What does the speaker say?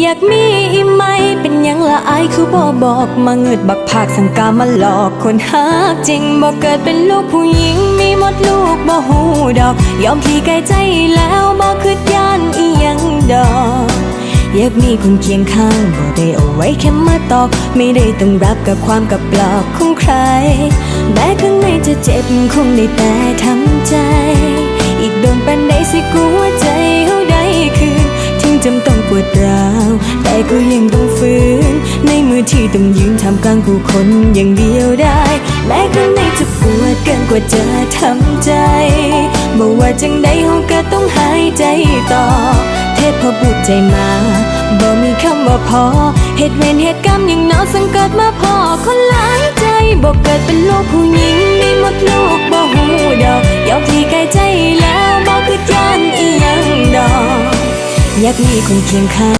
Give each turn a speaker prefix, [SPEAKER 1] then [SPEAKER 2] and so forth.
[SPEAKER 1] อยากมีอีไหมเป็นยังละอายคือบ่บอกมาเงิดบักภาคสังกามาหลอกคนหักจริงบ่เกิดเป็นลูกผู้หญิงมีหมดลูกบ่หูดอก ยอมพี่ไกลใจแล้วบ่คืดย่านอีหยังดอกอยากมีคนเคียงข้างบ่ได้เอาไว้แค่มาตอก ไม่ได้ต้องรับกับความกับปลอกของใครแม้ข้างในจะเจ็บคงได้แต่ทำใจ ก็ยังต้องฝืน ในมือที่ต้องยืนทำกลางผู้คนอย่างเดียวได้ แม้ข้างในจะปวดเกินกว่าจะทำใจบอกว่าจังใดเฮาก็ต้องหายใจต่อ เทพพอบุตรใจมาบ่มีคำว่าพอ เหตุเวรเหตุกรรมอยังน้อสังเกิดมาพอคนหลายใจบอกเกิดเป็นลูกผู้หญิงมีหมดลูกบ่หูดอกยอมที่ไกลใจแล้วบ่คือยานอีหยังดอกอยากมีคนเคียงข้าง